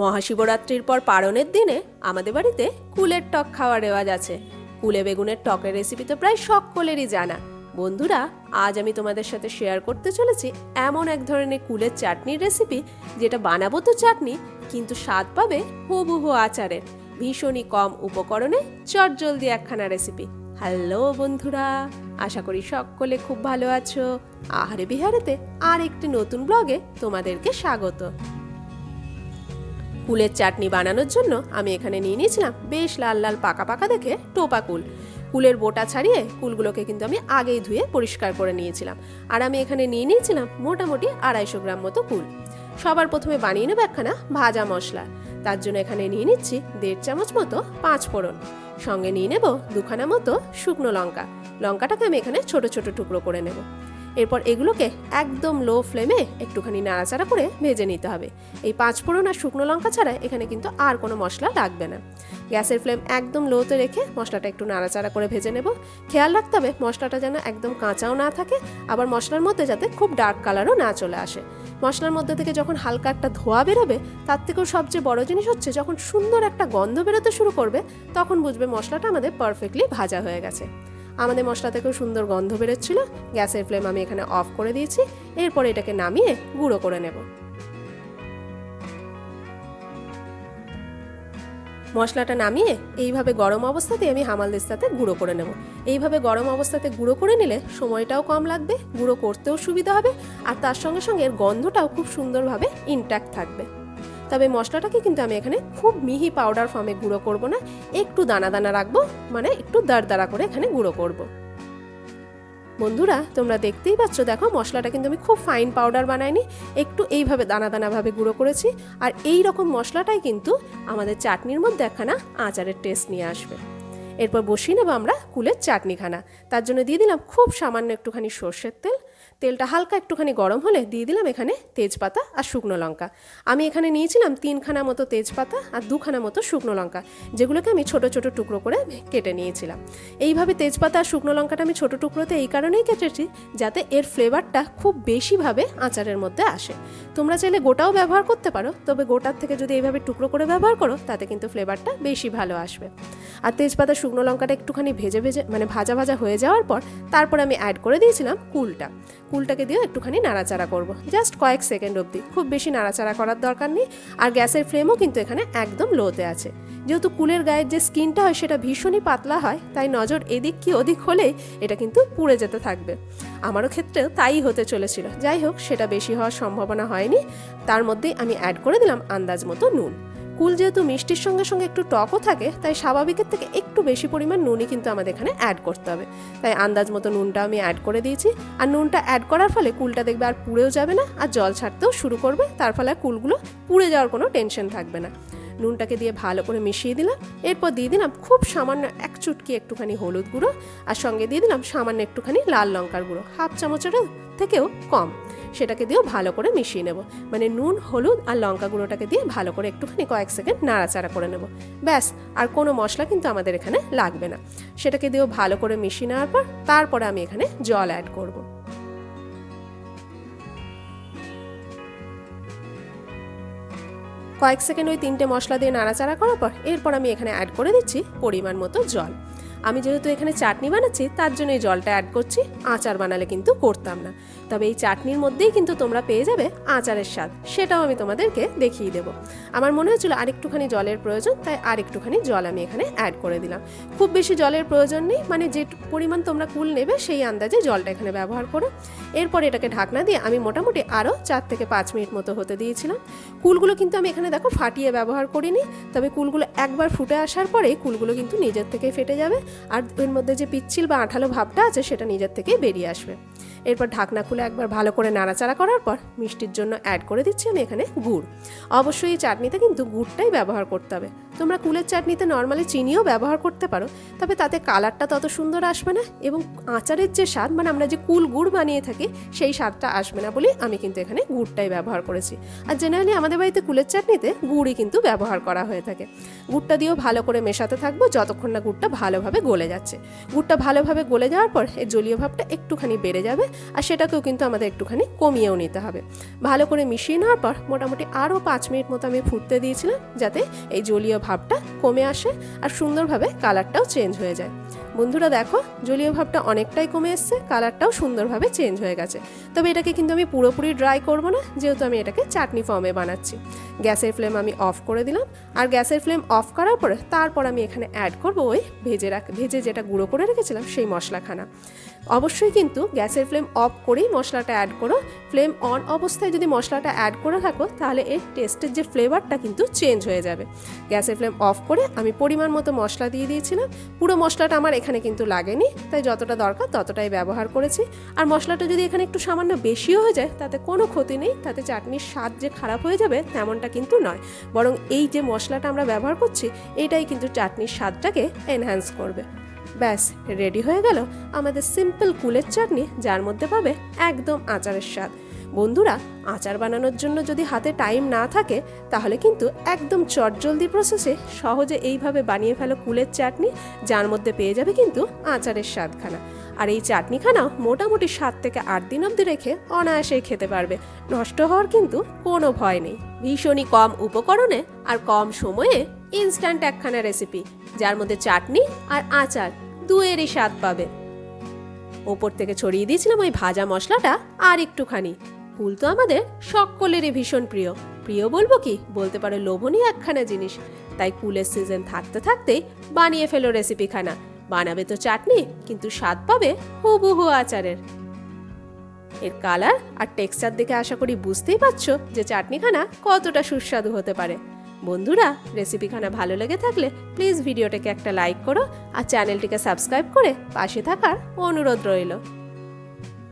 মহাশিবরাত্রির পর পারণের দিনে আমাদের বাড়িতে কুলের টক খাওয়ার রেওয়াজ আছে। কুলে বেগুনের টকের রেসিপি তো প্রায় সকলেরই জানা। বন্ধুরা, আজ আমি তোমাদের সাথে শেয়ার করতে চলেছি এমন এক ধরনের কুলের চাটনির রেসিপি যেটা বানাবো তো চাটনি, কিন্তু স্বাদ পাবে হুবহু আচারের। ভীষণই কম উপকরণে চটজলদি একখানা রেসিপি হ্যালো বন্ধুরা, আশা করি সকলে খুব ভালো আছো। আহারে বিহারেতে আর একটি নতুন ব্লগে তোমাদেরকে স্বাগত। কুলের চাটনি বানানোর জন্য আমি এখানে নিয়ে নিয়েছিলাম বেশ লাল লাল পাকা পাকা দেখে টোপা কুল। কুলের বোটা ছাড়িয়ে কুলগুলোকে কিন্তু আমি আগেই ধুয়ে পরিষ্কার করে নিয়েছিলাম। আর আমি এখানে নিয়ে নিয়েছিলাম মোটামুটি আড়াইশো গ্রাম মতো কুল। সবার প্রথমে বানিয়ে নেব একখানা ভাজা মশলা। তার জন্য এখানে নিয়ে নিচ্ছি দেড় চামচ মতো পাঁচ ফোড়ন। সঙ্গে নিয়ে নেব দুখানা মতো শুকনো লঙ্কা। লঙ্কাটাকে আমি এখানে ছোট ছোট টুকরো করে নেব। এরপর এগুলোকে একদম লো ফ্লেমে একটুখানি নাড়াচাড়া করে ভেজে নিতে হবে। এই পাঁচ ফোড়ন আর শুকনো লঙ্কা ছাড়া এখানে কিন্তু আর কোনো মশলা লাগবে না। গ্যাসের ফ্লেম একদম লোতে রেখে মশলাটা একটু নাড়াচাড়া করে ভেজে নেব। খেয়াল রাখতে হবে মশলাটা যেন একদম কাঁচাও না থাকে, আবার মশলার মধ্যে যাতে খুব ডার্ক কালারও না চলে আসে। মশলার মধ্যে থেকে যখন হালকা একটা ধোয়া বেরোবে, তার থেকেও সবচেয়ে বড় জিনিস হচ্ছে যখন সুন্দর একটা গন্ধ বেরোতে শুরু করবে, তখন বুঝবে মশলাটা আমাদের পারফেক্টলি ভাজা হয়ে গেছে। আমাদের মশলা থেকেও সুন্দর গন্ধ বেরোচ্ছিল। গ্যাসের ফ্লেম আমি এখানে অফ করে দিয়েছি। এরপর এটাকে নামিয়ে গুঁড়ো করে নেব। মশলাটা নামিয়ে এইভাবে গরম অবস্থাতে আমি হামালদিস্তাতে গুঁড়ো করে নেব। এইভাবে গরম অবস্থাতে গুঁড়ো করে নিলে সময়টাও কম লাগবে, গুঁড়ো করতেও সুবিধা হবে, আর তার সঙ্গে সঙ্গে এর গন্ধটাও খুব সুন্দরভাবে ইনট্যাক্ট থাকবে। তবে মশলাটাকে কিন্তু আমি এখানে খুব মিহি পাউডার ফর্মে গুঁড়ো করব না, একটু দানা দানা রাখব মানে একটু দাঁড় করে এখানে গুঁড়ো করব। বন্ধুরা, তোমরা দেখতেই পাচ্ছ, দেখো মশলাটা কিন্তু আমি খুব ফাইন পাউডার বানাইনি, একটু এইভাবে দানা দানাভাবে গুঁড়ো করেছি, আর এই রকম মশলাটাই কিন্তু আমাদের চাটনির মধ্যে একখানা আচারের টেস্ট নিয়ে আসবে এরপর বসিয়ে নেব আমরা কুলের চাটনিখানা, তার জন্য দিয়ে দিলাম খুব সামান্য একটুখানি সর্ষের তেল তেলটা হালকা একটুখানি গরম হলে দিয়ে দিলাম এখানে তেজপাতা আর শুকনো লঙ্কা। আমি এখানে নিয়েছিলাম তিনখানা মতো তেজপাতা আর দুখানা মতো শুকনো লঙ্কা, যেগুলোকে আমি ছোট ছোট টুকরো করে কেটে নিয়েছিলাম। এইভাবে তেজপাতা আর শুকনো লঙ্কাটা আমি ছোট টুকরোতে এই কারণেই কেটেছি যাতে এর ফ্লেভারটা খুব বেশিভাবে আচারের মধ্যে আসে। তোমরা চাইলে গোটাও ব্যবহার করতে পারো, তবে গোটার থেকে যদি এইভাবে টুকরো করে ব্যবহার করো, তাতে কিন্তু ফ্লেভারটা বেশি ভালো আসবে। আর তেজপাতা, শুকনো লঙ্কাটা একটুখানি ভেজে ভেজে মানে ভাজা ভাজা হয়ে যাওয়ার পর তারপর আমি অ্যাড করে দিয়েছিলাম কুলটা। কুলটাকে দিয়েও একটুখানি নাড়াচাড়া করব। জাস্ট কয়েক সেকেন্ড অবধি। খুব বেশি নাড়াচাড়া করার দরকার নেই। আর গ্যাসের ফ্লেমও কিন্তু এখানে একদম লোতে আছে। যেহেতু কুলের গায়ের যে স্কিনটা হয়, সেটা ভীষণই পাতলা হয়, তাই নজর এদিক কি ওদিক হলেই এটা কিন্তু পুড়ে যেতে থাকবে। আমারও ক্ষেত্রেও তাই হতে চলেছিল। যাই হোক, সেটা বেশি হওয়ার সম্ভাবনা হয়নি। তার মধ্যেই আমি অ্যাড করে দিলাম আন্দাজ মতো নুন। কুল যেহেতু মিষ্টির সঙ্গে সঙ্গে একটু টকও থাকে, তাই স্বাভাবিকের থেকে একটু বেশি পরিমাণ নুনই কিন্তু আমাদের এখানে অ্যাড করতে হবে। তাই আন্দাজ মতো নুনটা আমি অ্যাড করে দিয়েছি। আর নুনটা অ্যাড করার ফলে কুলটা দেখবে আর পুড়েও যাবে না, আর জল ছাড়তেও শুরু করবে। তার ফলে কুলগুলো পুড়ে যাওয়ার কোনো টেনশন থাকবে না। নুনটাকে দিয়ে ভালো করে মিশিয়ে দিলাম। এরপর দিয়ে দিলাম খুব সামান্য এক চুটকি একটুখানি হলুদ গুঁড়ো। আর সঙ্গে দিয়ে দিলাম সামান্য একটুখানি লাল লঙ্কার গুঁড়ো, হাফ চামচের থেকেও কম। সেটাকে দিয়েও ভালো করে মিশিয়ে নেব। মানে নুন, হলুদ আর লঙ্কা গুঁড়োটাকে দিয়ে ভালো করে একটুখানি কয়েক সেকেন্ড নাড়াচাড়া করে নেব। ব্যাস, আর কোনো মশলা কিন্তু আমাদের এখানে লাগবে না। সেটাকে দিয়েও ভালো করে মিশিয়ে নেওয়ার পর তারপরে আমি এখানে জল অ্যাড করব। কয়েক সেকেন্ড ওই তিনটে মশলা দিয়ে নাড়াচাড়া করার পর এরপর আমি এখানে অ্যাড করে দিচ্ছি পরিমাণ মতো জল। আমি যেহেতু এখানে চাটনি বানাচ্ছি, তার জন্য এই জলটা অ্যাড করছি। আচার বানালে কিন্তু করতাম না। তবে এই চাটনির মধ্যেই কিন্তু তোমরা পেয়ে যাবে আচারের স্বাদ। সেটাও আমি তোমাদেরকে দেখিয়ে দেবো। আমার মনে হচ্ছিল আরেকটুখানি জলের প্রয়োজন, তাই আরেকটুখানি জল আমি এখানে অ্যাড করে দিলাম। খুব বেশি জলের প্রয়োজন নেই মানে যে পরিমাণ তোমরা কুল নেবে, সেই আন্দাজে জলটা এখানে ব্যবহার করো। এরপর এটাকে ঢাকনা দিয়ে আমি মোটামুটি আরও চার থেকে পাঁচ মিনিট মতো হতে দিয়েছিলাম। কুলগুলো কিন্তু আমি এখানে দেখো ফাটিয়ে ব্যবহার করিনি, তবে কুলগুলো একবার ফুটে আসার পরে কুলগুলো কিন্তু নিজের থেকে ফেটে যাবে। আর এর মধ্যে যে পিচ্ছিল বা আঠালো ভাবটা আছে সেটা নিজের থেকেই বেরিয়ে আসবে। এরপর ঢাকনা খুলে একবার ভালো করে নাড়াচাড়া করার পর মিষ্টির জন্য অ্যাড করে দিচ্ছি আমি এখানে গুড়। অবশ্যই এই চাটনিতে কিন্তু গুড়টাই ব্যবহার করতে হবে। তোমরা কুলের চাটনিতে নর্মালি চিনিও ব্যবহার করতে পারো, তবে তাতে কালারটা তত সুন্দর আসবে না এবং আচারের যে স্বাদ মানে আমরা যে কুল গুড় বানিয়ে থাকি, সেই স্বাদটা আসবে না বলে আমি কিন্তু এখানে গুড়টাই ব্যবহার করেছি। আর জেনারেলি আমাদের বাড়িতে কুলের চাটনিতে গুড়ই কিন্তু ব্যবহার করা হয়ে থাকে। গুড়টা দিয়েও ভালো করে মেশাতে থাকব, যতক্ষণ না গুড়টা ভালোভাবে গলে যাচ্ছে। গুড়টা ভালোভাবে গলে যাওয়ার পর এর জলীয় ভাবটা একটুখানি বেড়ে যাবে আর সেটাকেও কিন্তু আমাদের একটুখানি কমিয়েও নিতে হবে। ভালো করে মিশিয়ে নেওয়ার পর মোটামুটি আরও পাঁচ মিনিট মতো আমি ফুটতে দিয়েছিলাম যাতে এই জলীয় ভাবটা কমে আসে আর সুন্দরভাবে কালারটাও চেঞ্জ হয়ে যায়। বন্ধুরা দেখো, জলীয় ভাবটা অনেকটাই কমে এসছে, কালারটাও সুন্দরভাবে চেঞ্জ হয়ে গেছে। তবে এটাকে কিন্তু আমি পুরোপুরি ড্রাই করব না, যেহেতু আমি এটাকে চাটনি ফর্মে বানাচ্ছি। গ্যাসের ফ্লেম আমি অফ করে দিলাম। আর গ্যাসের ফ্লেম অফ করার পরে তারপর আমি এখানে অ্যাড করব ওই ভেজে রাখ ভেজে যেটা গুঁড়ো করে রেখেছিলাম সেই মশলাখানা। অবশ্যই কিন্তু গ্যাসের ফ্লেম অফ করেই মশলাটা অ্যাড করো। ফ্লেম অন অবস্থায় যদি মশলাটা অ্যাড করে থাকো, তাহলে এর টেস্টের যে ফ্লেভারটা কিন্তু চেঞ্জ হয়ে যাবে। গ্যাসের ফ্লেম অফ করে আমি পরিমাণ মতো মশলা দিয়ে দিয়েছিলাম। পুরো মশলাটা আমার এখানে কিন্তু লাগেনি, তাই যতটা দরকার ততটাই ব্যবহার করেছি। আর মশলাটা যদি এখানে একটু সামান্য বেশিও হয়ে যায়, তাতে কোনো ক্ষতি নেই, তাতে চাটনির স্বাদ যে খারাপ হয়ে যাবে তেমনটা কিন্তু নয়। বরং এই যে মশলাটা আমরা ব্যবহার করছি, এটাই কিন্তু চাটনির স্বাদটাকে এনহ্যান্স করবে। ব্যাস রেডি হয়ে গেল আমাদের সিম্পল কুলের চাটনি, যার মধ্যে পাবে একদম আচারের স্বাদ। বন্ধুরা, আচার বানানোর জন্য যদি হাতে টাইম না থাকে, তাহলে কিন্তু একদম চটজলদি প্রসেসে সহজে এইভাবে বানিয়ে ফেলো কুলের চাটনি, যার মধ্যে পেয়ে যাবে কিন্তু আচারের স্বাদখানা। আর এই চাটনিখানা মোটামুটি সাত থেকে আট দিন অবধি রেখে অনায়াসেই খেতে পারবে। নষ্ট হওয়ার কিন্তু কোনো ভয় নেই। ভীষণই কম উপকরণে আর কম সময়ে ইনস্ট্যান্ট একখানা রেসিপি যার মধ্যে চাটনি আর আচার দুয়েরই স্বাদ পাবে। ওপর থেকে ছড়িয়ে দিয়েছিলাম ওই ভাজা মশলাটা আর একটুখানি। ফুল তো আমাদের সকলেরই ভীষণ প্রিয়। প্রিয় বলব কি, বলতে পারো লোভনীয় একখানা জিনিস। তাই কুলের সিজন থাকতে থাকতেই বানিয়ে ফেলো রেসিপিখানা বানাবে তো চাটনি, কিন্তু স্বাদ পাবে হুবহু আচারের। এর কালার আর টেক্সচার দেখে আশা করি বুঝতেই পারছ যে চাটনিখানা কতটা সুস্বাদু হতে পারে। বন্ধুরা, রেসিপিখানা ভালো লেগে থাকলে প্লিজ ভিডিওটাকে একটা লাইক করো আর চ্যানেলটিকে সাবস্ক্রাইব করে পাশে থাকার অনুরোধ রইল।